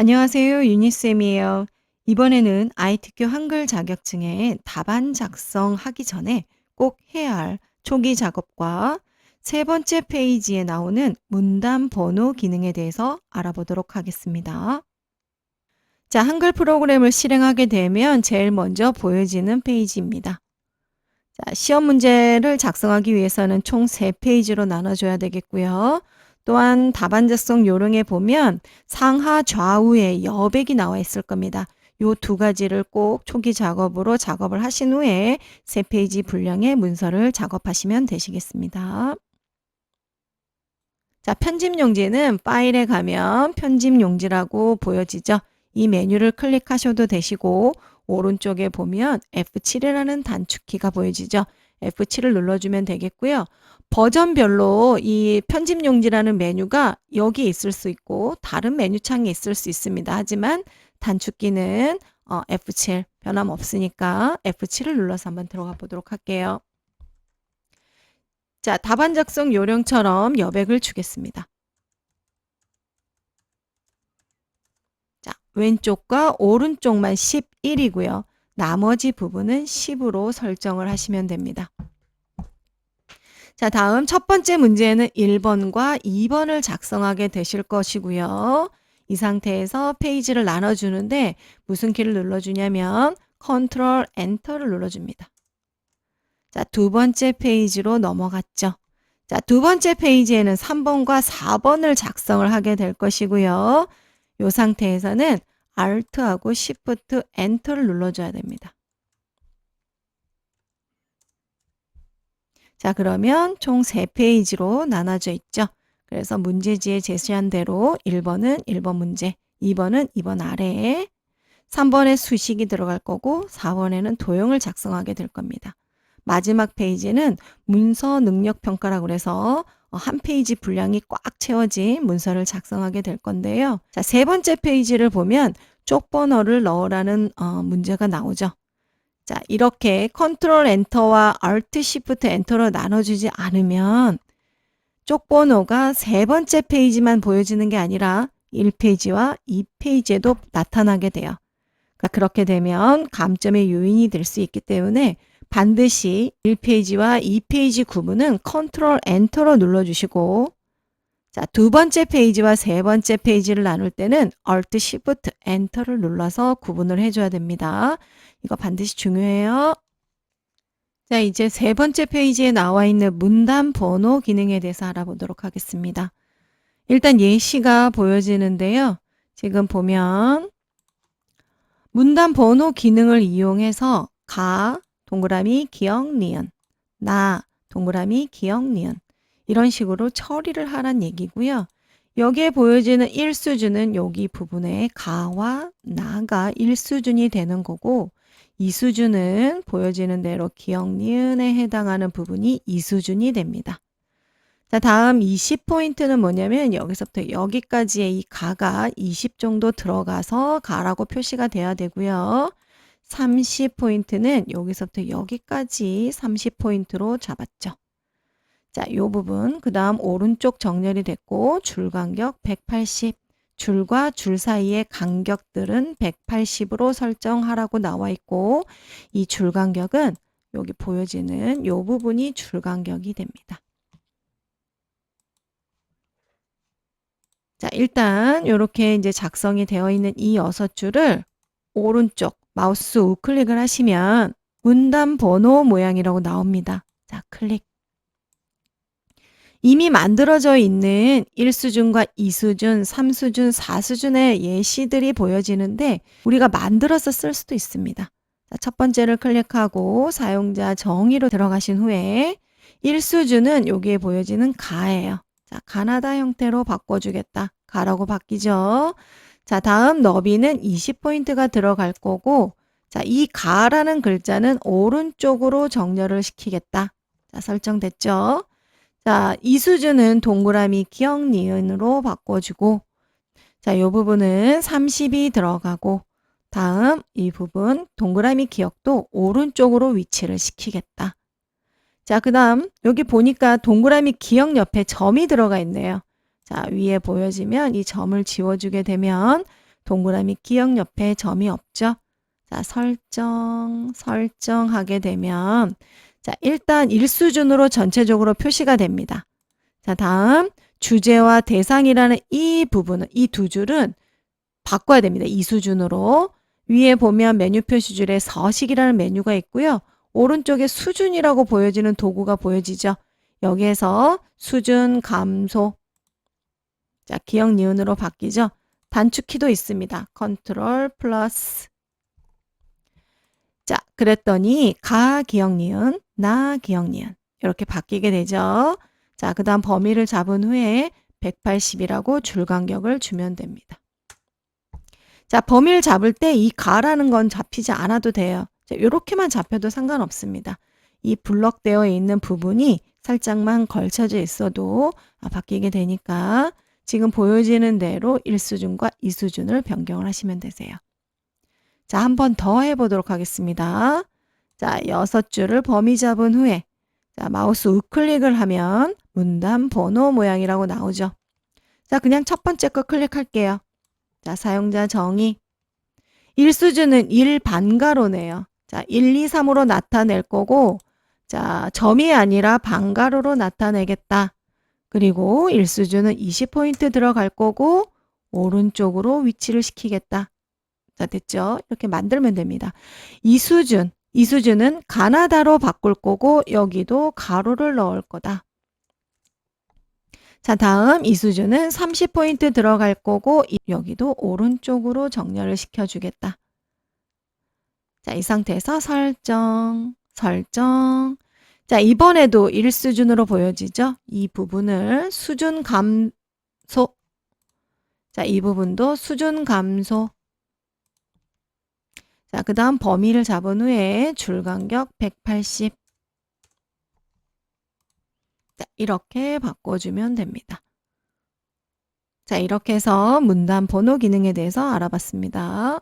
안녕하세요. 유니쌤이에요. 이번에는 ITQ 한글 자격증의 답안 작성하기 전에 꼭 해야 할 초기 작업과 세 번째 페이지에 나오는 문단 번호 기능에 대해서 알아보도록 하겠습니다. 자, 한글 프로그램을 실행하게 되면 제일 먼저 보여지는 페이지입니다. 자, 시험 문제를 작성하기 위해서는 총 세페이지로 나눠줘야 되겠고요. 또한 작성 요령에 보면 상하 좌우에 여백이 나와 있을 겁니다. 요 두 가지를 꼭 초기 작업으로 작업을 하신 후에 세 페이지 분량의 문서를 작업하시면 되시겠습니다. 자, 편집 용지는 파일에 가면 편집 용지라고 보여지죠. 이 메뉴를 클릭하셔도 되시고 오른쪽에 보면 F7이라는 단축키가 보여지죠. F7을 눌러주면 되겠고요. 버전별로 이 편집 용지라는 메뉴가 여기 있을 수 있고 다른 메뉴 창에 있을 수 있습니다. 하지만 단축키는 어, F7 변함없으니까 F7을 눌러서 한번 들어가 보도록 할게요. 자, 답안 작성 요령처럼 여백을 주겠습니다. 자, 왼쪽과 오른쪽만 11이고요. 나머지 부분은 10으로 설정을 하시면 됩니다. 자, 다음 첫 번째 문제는 1번과 2번을 작성하게 되실 것이고요. 이 상태에서 페이지를 나눠주는데 무슨 키를 눌러주냐면 컨트롤 엔터를 눌러줍니다. 자, 두 번째 페이지로 넘어갔죠. 자, 두 번째 페이지에는 3번과 4번을 작성을 하게 될 것이고요. 이 상태에서는 Alt하고 Shift 엔터를 눌러줘야 됩니다. 자, 그러면 총 3페이지로 나눠져 있죠. 그래서 문제지에 제시한 대로 1번은 1번 문제, 2번은 2번 아래에, 3번에 수식이 들어갈 거고 4번에는 도형을 작성하게 될 겁니다. 마지막 페이지는 문서 능력 평가라고 어, 한 페이지 분량이 꽉 채워진 문서를 작성하게 될 건데요. 자, 세 번째 페이지를 보면 쪽번호를 넣으라는 어, 문제가 나오죠. 자, 이렇게 컨트롤 엔터와 알트 시프트 엔터로 나눠주지 않으면 쪽번호가 세 번째 페이지만 보여지는 게 아니라 1페이지와 2페이지에도 나타나게 돼요. 그러니까 그렇게 되면 감점의 요인이 될 수 있기 때문에 반드시 1페이지와 2페이지 구분은 컨트롤 엔터로 눌러주시고 자, 두 번째 페이지와 세 번째 페이지를 나눌 때는 Alt Shift Enter를 눌러서 구분을 해줘야 됩니다. 이거 반드시 중요해요. 자, 이제 세 번째 페이지에 나와 있는 문단 번호 기능에 대해서 알아보도록 하겠습니다. 일단 예시가 보여지는데요. 지금 보면 문단 번호 기능을 이용해서 가, 동그라미, 기억, 니은, 나, 동그라미, 기억, 니은 이런 식으로 처리를 하란 얘기고요. 여기에 보여지는 1수준은 여기 부분에 가와 나가 1수준이 되는 거고 2수준은 보여지는 대로 기억, 니은에 해당하는 부분이 2수준이 됩니다. 자, 다음 20포인트는 뭐냐면 여기서부터 여기까지의 이 가가 20 정도 들어가서 가라고 표시가 돼야 되고요. 30포인트는 여기서부터 여기까지 30포인트로 잡았죠. 자, 요 부분, 그 다음 오른쪽 정렬이 됐고, 줄 간격 180, 줄과 줄 사이의 간격들은 180으로 설정하라고 나와 있고, 이 줄 간격은 여기 보여지는 요 부분이 줄 간격이 됩니다. 자, 일단 이렇게 이제 작성이 되어 있는 이 여섯 줄을 오른쪽 마우스 우클릭을 하시면 문단 번호 모양이라고 나옵니다. 자, 클릭. 이미 만들어져 있는 1수준과 2수준, 3수준, 4수준의 예시들이 보여지는데 우리가 만들어서 쓸 수도 있습니다. 자, 첫 번째를 클릭하고 사용자 정의로 들어가신 후에 1수준은 여기에 보여지는 가예요. 자, 가나다 형태로 바꿔주겠다. 가라고 바뀌죠. 자, 다음 너비는 20포인트가 들어갈 거고 자, 이 가라는 글자는 오른쪽으로 정렬을 시키겠다. 자, 설정됐죠? 자, 이 수준은 동그라미 기억 니은으로 바꿔주고, 자, 이 부분은 30이 들어가고, 다음 이 부분 동그라미 기억도 오른쪽으로 위치를 시키겠다. 자, 그 다음 여기 보니까 동그라미 기억 옆에 점이 들어가 있네요. 자, 위에 보여지면 이 점을 지워주게 되면 동그라미 기억 옆에 점이 없죠? 자, 설정, 설정하게 되면 자, 일단 1수준으로 전체적으로 표시가 됩니다. 자, 다음 주제와 대상이라는 이 부분은 이 두 줄은 바꿔야 됩니다. 2수준으로. 위에 보면 메뉴 표시줄에 서식이라는 메뉴가 있고요. 오른쪽에 수준이라고 보여지는 도구가 보여지죠. 여기에서 수준 감소. 자, 기억 니은으로 바뀌죠. 단축키도 있습니다. 컨트롤 플러스. 자, 그랬더니 가 기억 니은, 나 기억 니은 이렇게 바뀌게 되죠. 자, 그 다음 범위를 잡은 후에 180이라고 줄 간격을 주면 됩니다. 자, 범위를 잡을 때 이 가라는 건 잡히지 않아도 돼요. 자, 이렇게만 잡혀도 상관없습니다. 이 블럭되어 있는 부분이 살짝만 걸쳐져 있어도 아, 바뀌게 되니까 지금 보여지는 대로 1수준과 2수준을 변경을 하시면 되세요. 자, 한 번 더 해보도록 하겠습니다. 자, 여섯 줄을 범위 잡은 후에 자, 마우스 우클릭을 하면 문단 번호 모양이라고 나오죠. 자, 그냥 첫 번째 거 클릭할게요. 자, 사용자 정의. 1수준은 1 반가로네요. 자, 1, 2, 3으로 나타낼 거고, 자, 점이 아니라 반가로로 나타내겠다. 그리고 1수준은 20포인트 들어갈 거고, 오른쪽으로 위치를 시키겠다. 자, 됐죠? 이렇게 만들면 됩니다. 2수준, 2수준은 가나다로 바꿀 거고, 여기도 가로를 넣을 거다. 자, 다음 이수준은 30포인트 들어갈 거고 이- 여기도 오른쪽으로 정렬을 시켜주겠다. 자, 이 상태에서 설정, 설정. 자, 이번에도 1수준으로 보여지죠? 이 부분을 수준 감소. 자, 이 부분도 수준 감소. 자, 그 다음 범위를 잡은 후에 줄 간격 180. 자, 이렇게 바꿔주면 됩니다. 자, 이렇게 해서 문단 번호 기능에 대해서 알아봤습니다.